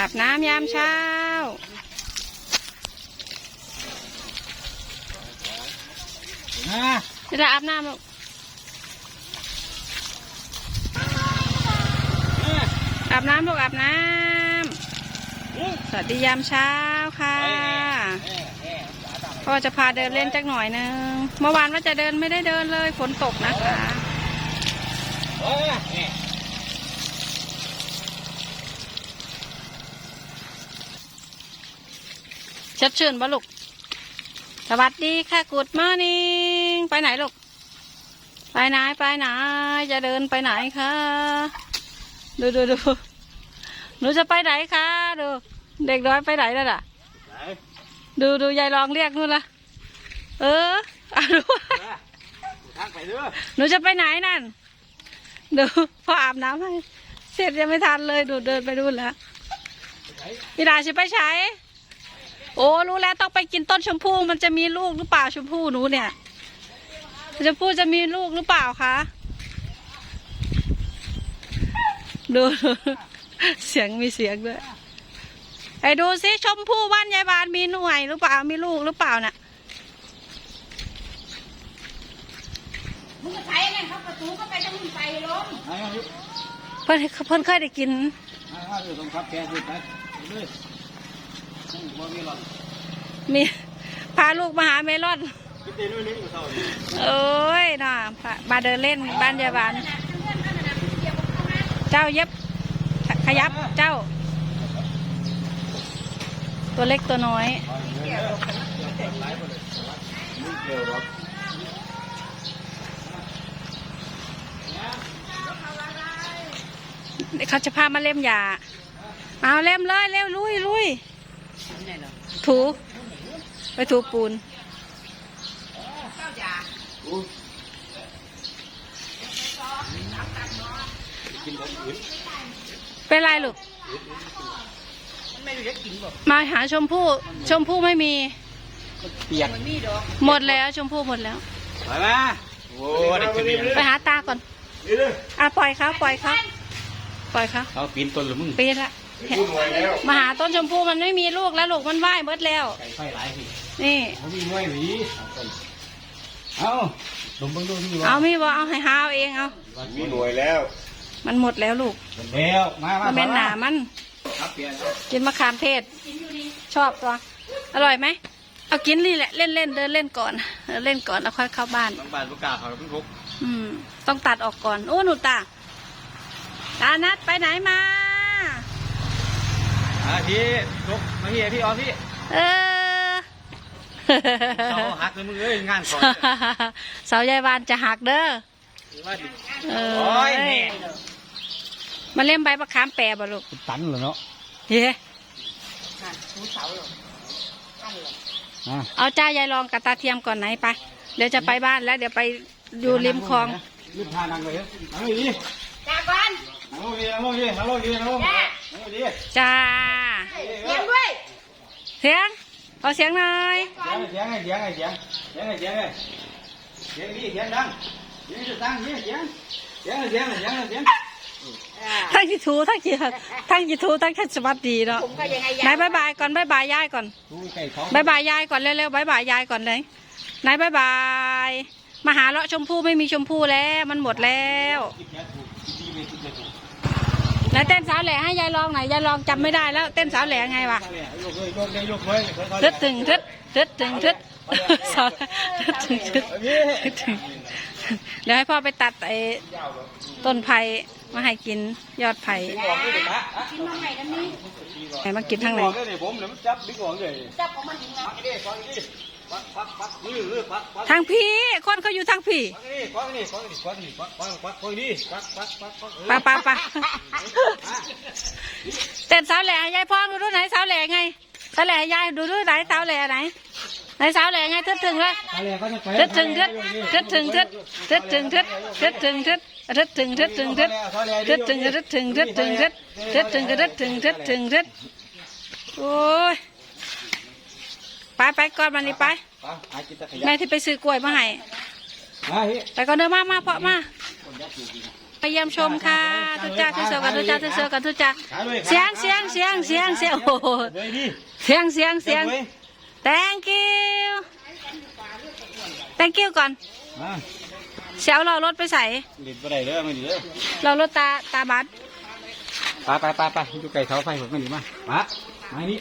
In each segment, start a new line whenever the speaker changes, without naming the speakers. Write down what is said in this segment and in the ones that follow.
อาบน้ำยามเช้า
นะ
จะได้อาบน้ำลูกอาบน้ำลูกอาบน้ำสวัสดียามเช้าค่ะพ่อจะพาเดินเล่นจักหน่อยนึงเมื่อวานว่าจะเดินไม่ได้เดินเลยฝนตกนะคะ
เอ้ย
ชัดชื่นบ่ลูก สวัสดีค่ะกูดมอร์นิ่งไปไหนลูก ไปไหนไปไหน จะเดินไปไหนคะดูดูดูหนูจะไปไหนคะดู เด็กน้อยไปไหนแล้วล่ะ
ไหน
ดูดูยายลองเรียกนู่นละเอออะดู
ทางไปเด้อ
หนูจะไปไหนนั่นดูพออาบน้ำให้เสร็จยังไม่ทันเลยดูเดินไปดูนแล้วพี่ดาจะไปใช้ โอ้รู้แล้วต้องไปกินต้นชมพู่มันจะมีลูกหรือเปล่าชมพู่หนูเนี่ยชมพู่จะมีลูกหรือเปล่าคะดูดูเสียงมีเสียงด้วยไอ้ดูสิชมพู่บ้านยายบานมีหน่วยหรือเปล่ามีลูกหรือเปล่าน่ะ
มึงก็ใช้นั่นเขาประตูก็ไปจะมึงไปล้ม
มามาอยู่
เพิ่นเพิ่นเคยได้กิน
มามาอยู่ตรงครับแกอยู่ไปไปเลยนั่ง บ่มีหรอก
มีพาลูกมาหาเมลอน
กินตีนู่นนี่อยู่เท่านี้
เอ้ยน่ะพามาเดินเล่นบ้านยายบานเจ้าเย็บขขยับเจ้า ตัวเล็กตัวน้อย
ไม่เกี่ยวหรอก
เขาจะพามาเล่มยาเอาเล่มเลยเร็วลุยลุย ถูไปถูปูน
กินของอื่น
เป็นไรลูกมาหาชมพู่ชมพู่ไม่มี
เปียก
หมดแล้วชมพู่หมดแล้ว
ไปมาโอ้ได้กินนี่
ไปหาตาก่อน
นี่เลย
อะปล่อยเขาปล่อยเขาปล่อยเขา
เขาปีนต้นหรือมึง
ปีละ มาหาต้นชมพู่มันไม่มีลูกแล้วลูกมันว่ายเบิดแล้ว
ไก่ไฟหลายสิ
นี่
เขามีน้อยหวีเอาลงเบิ่งดูนี่วะ
เอามีบ่เอาให้หาเอาเองเอา
มีหน่วยแล้ว
มันหมดแล้วลูก
แล้ว มามา
มันเป็นหนามัน
ครับเปลี่ยน
กินมะขามเทศ ชอบตัว อร่อยไหม เอากินนี่แหละ เล่นเล่นๆเดินเล่นก่อนเดินเล่นก่อนแล้วค่อยเข้าบ้าน
บางบ้านประกาศเขาเพิ่งพก
อืม ต้องตัดออกก่อน โอ้หนูตาตานัดไปไหนมา
อ่า พี่พกมาพี่พี่อ๋อพี่
เออ
เขาหักเลยมึงเอ้ยงานก่อน
เสายายบานจะหักเด้อ
ว่าดิ
เอ
โอ้ย
อ
นี่
มาเล่มใบมะขามแปรบ่ลูก
ตันเหรอเนาะ
เฮ้
อะ
เอาจ้ายายลองกับตาเทียมก่อนไหนไป เดี๋ยวจะไปบ้านแล้วเดี๋ยวไปอยู่ริมคลอง
รีบพานั่งเลยนั่งเลยดิ
จากบ้าน
นั่งเลยนั่งเลยนั่งเลยนั่งเลยนั่งเลยดิ
จ้า
เลี้ยงด้วย
เสียงขอาเสียงหน่อย
เสียงไงเสียงไงเสียงเสียงไงเสียงไงเสียงดิเสียงดังเสียงจะดังเสียงเสียงเสียงเสียงเสียงเสียง
ทั้งจิทูทั้งจิทั้งจิทูทั้งแค่สวัสดีเนาะ
ผมก็ยังไห
นบายบายก่อนบายบายยายก่อน
ไก่เขา
บายบายยายก่อนเร็วๆบายบายยายก่อนเลยไหนบายบายมาหาเลาะชมพู่ไม่มีชมพู่แล้วมันหมดแล้ว แล้วเต้นสาวแหล่ให้ยายลองหน่อยยายลองจำไม่ได้แล้วเต้นสาวแหล่ไงวะ
ยกเลยยกเลยยกเลย
ทึดถึงทึดทึดถึงทึดสาวทึดถึงทึดทึดถึงเดี๋ยวให้พ่อไปตัดไอ้ต้นไผ่มาให้กินยอดไผ่
ดึงออกเลยนะ
กินมาใหม่กันนี่
ให้มากินทั้งไหน
ดึออกเลยผมเดี๋ยวมันจับดึงออกเลย
จับของมันจริงนะ
ปักนี่ปักนี่ปั กปักปักมือมือปักปัก
ทางพี่ คนเขาอยู่ทางพี่
ปักนี่ปักนี่ปักนี่ปักนี่ปักปักปักปักนี่ปักปักปักปัก
ปะปะปะเต้นสาวแหล่ให้ยายพ่อดูดูไหนสาวแหล่ไงสาวแหล่ให้ยายดูดูไหนสาวแหล่ไหนไหนสาวแหล่ไงทึดถึงเลย
อะไรก็จะไป
ทึดถึงทึดทึดถึงทึดทึดถึงทึดทึดถึงทึดทึดถึงทึดถึงทึดทึดถึงทึดถึงทึดถึงทึดทึดถึงทึดถึงทึดถึงทึดโอ้ย ไปไปก่อนวันนี้ไป
หากินตะขยะ
แม่ที่ไปซื้อกล้วยมาให้
มาเฮ้
ไปก่อนเดินมามาเพาะมาไปเยี่ยมชมค่ะทุกจ้าทุกเสือกันทุกจ้าทุกเสือกันทุกจ้า
ขาด้วย
เสียงเสียงเสียงเสียงเสียงโอ้โห
เลยดิ
เสียงเสียงเสียง thank you thank you ก่อน
มา
เสียวเรารถไปใส่
เด็ดไปได้เด้อไม่ดีเด้อ
เรารถตาตาบัด
ไปไปไปไปอยู่ไกลเสาไฟผมไม่ดีมามามานี่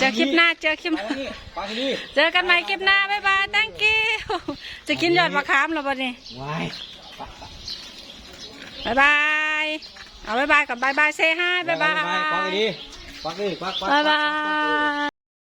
เจอคลิปหน้าเจอคลิป
ไปนี่ไปนี่
เจอกันใหม่คลิปหน้าบ๊ายบาย thank you จะกินยอดมะขามแล้วปะนี่
วาย
บ๊ายบายเอาบ๊ายบายกับบายบายเซฮายบ๊ายบาย
ควักดีควักดีควักควัก
บ๊ายบาย